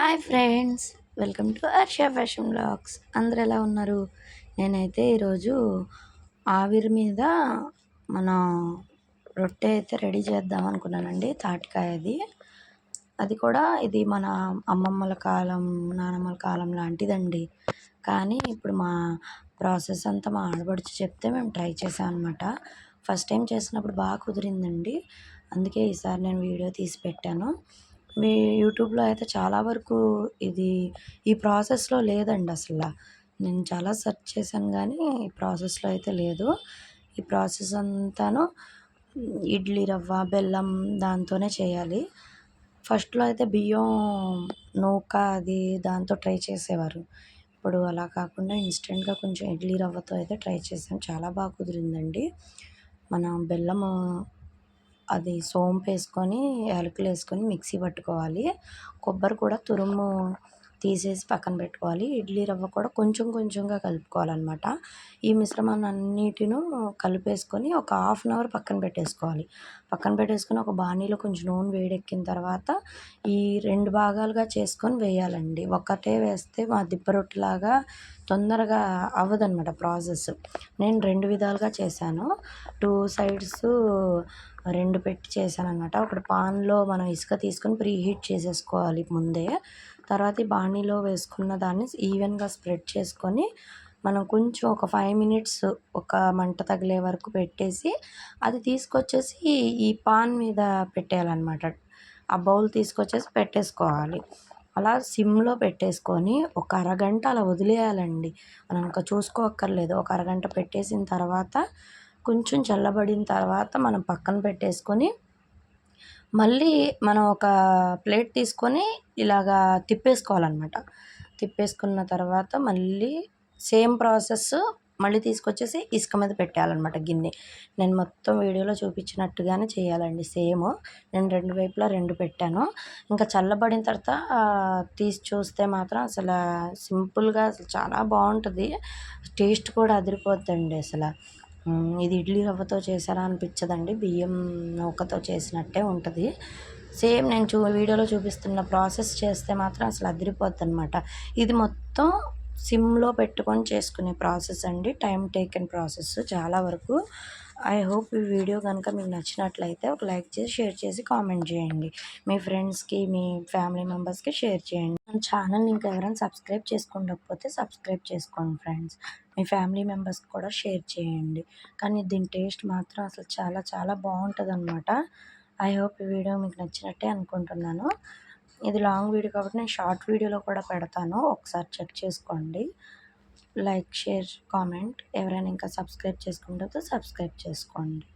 Hi friends welcome to Harsha fashion blogs. అందరు ఎలా ఉన్నారు? నేనైతే ఈరోజు ఆవిరి మీద మన రొట్టె అయితే రెడీ చేద్దాం అనుకున్నానండి తాటికాయ అది కూడా ఇది మన అమ్మమ్మల కాలం నానమ్మల కాలం లాంటిదండి. కానీ ఇప్పుడు మా ప్రాసెస్ అంతా మా ఆడబడిచి చెప్తే మేము ట్రై చేసాం అనమాట ఫస్ట్ టైం చేసినప్పుడు బాగా కుదిరిందండి. అందుకే ఈసారి నేను వీడియో తీసి పెట్టాను. మీ యూట్యూబ్లో అయితే చాలా వరకు ఇది ఈ ప్రాసెస్లో లేదండి అసలు. నేను చాలా సెర్చ్ చేశాను కానీ ఈ ప్రాసెస్లో అయితే లేదు. ఈ ప్రాసెస్ అంతాను ఇడ్లీ రవ్వ బెల్లం దాంతోనే చేయాలి. ఫస్ట్లో అయితే బియ్యం నూక అది దాంతో ట్రై చేసేవారు. ఇప్పుడు అలా కాకుండా ఇన్స్టెంట్గా కొంచెం ఇడ్లీ రవ్వతో అయితే ట్రై చేసాం చాలా బాగా కుదిరిందండి. మన బెల్లము అది సోంపు వేసుకొని యాలకులు వేసుకొని మిక్సీ పట్టుకోవాలి. కొబ్బరి కూడా తురుము తీసేసి పక్కన పెట్టుకోవాలి. ఇడ్లీ రవ్వ కూడా కొంచెం కొంచెంగా కలుపుకోవాలన్నమాట. ఈ మిశ్రమాన్ని అన్నిటిను కలిపేసుకొని ఒక హాఫ్ అన్ అవర్ పక్కన పెట్టేసుకోవాలి. పక్కన పెట్టేసుకొని ఒక బాణీలో కొంచెం నూనె వేడెక్కిన తర్వాత ఈ రెండు భాగాలుగా చేసుకొని వేయాలండి. ఒకటే వేస్తే మా దిబ్బ రొట్టెలాగా తొందరగా అవ్వదన్నమాట ప్రాసెస్. నేను రెండు విధాలుగా చేశాను. టూ సైడ్స్ రెండు పెట్టి చేశాను అనమాట ఒకటి పాన్లో మనం ఇసుక తీసుకొని ప్రీ హీట్ చేసేసుకోవాలి ముందే. తర్వాత ఈ బాణీలో వేసుకున్న దాన్ని ఈవెన్గా స్ప్రెడ్ చేసుకొని మనం కొంచెం ఒక ఫైవ్ మినిట్స్ ఒక మంట తగిలే వరకు పెట్టేసి అది తీసుకొచ్చేసి ఈ పాన్ మీద పెట్టేయాలన్నమాట. ఆ బౌల్ తీసుకొచ్చేసి పెట్టేసుకోవాలి. అలా సిమ్లో పెట్టేసుకొని ఒక అరగంట అలా వదిలేయాలండి. మనం ఇంకా చూసుకోక్కర్లేదు. ఒక అరగంట పెట్టేసిన తర్వాత కొంచెం చల్లబడిన తర్వాత మనం పక్కన పెట్టేసుకొని మళ్ళీ మనం ఒక ప్లేట్ తీసుకొని ఇలాగా తిప్పేసుకోవాలన్నమాట. తిప్పేసుకున్న తర్వాత మళ్ళీ సేమ్ ప్రాసెస్ మళ్ళీ తీసుకొచ్చేసి ఇసుక మీద పెట్టాలన్నమాట గిన్నె. నేను మొత్తం వీడియోలో చూపించినట్టుగానే చేయాలండి సేమ్. నేను రెండు వైపులా రెండు పెట్టాను. ఇంకా చల్లబడిన తర్వాత తీసి చూస్తే మాత్రం అసలు సింపుల్గా అసలు చాలా బాగుంటుంది. టేస్ట్ కూడా అదిరిపోద్దండి అసలు. ఇది ఇడ్లీ రవ్వతో చేశారా అనిపించదండి. బియ్యం నూకతో చేసినట్టే ఉంటుంది. సేమ్ నేను చూ వీడియోలో చూపిస్తున్న ప్రాసెస్ చేస్తే మాత్రం అసలు అదిరిపోద్ది అనమాట ఇది మొత్తం సిమ్లో పెట్టుకొని చేసుకునే ప్రాసెస్ అండి. టైం టేకెన్ ప్రాసెస్ చాలా వరకు. ఐ హోప్ ఈ వీడియో కనుక మీకు నచ్చినట్లయితే ఒక లైక్ చేసి షేర్ చేసి కామెంట్ చేయండి. మీ ఫ్రెండ్స్కి మీ ఫ్యామిలీ మెంబర్స్కి షేర్ చేయండి. మన ఛానల్ ఇంకా ఎవరైనా సబ్స్క్రైబ్ చేసుకోకపోతే సబ్స్క్రైబ్ చేసుకోండి ఫ్రెండ్స్. మీ ఫ్యామిలీ మెంబర్స్కి కూడా షేర్ చేయండి. కానీ దీని టేస్ట్ మాత్రం అసలు చాలా చాలా బాగుంటుంది అనమాట ఐ హోప్ ఈ వీడియో మీకు నచ్చినట్టే అనుకుంటున్నాను. ఇది లాంగ్ వీడియో కాబట్టి నేను షార్ట్ వీడియోలో కూడా పెడతాను. ఒకసారి చెక్ చేసుకోండి. లైక్ షేర్ కామెంట్ ఎవరైనా ఇంకా సబ్స్క్రైబ్ చేసుకుంటే సబ్స్క్రైబ్ చేసుకోండి.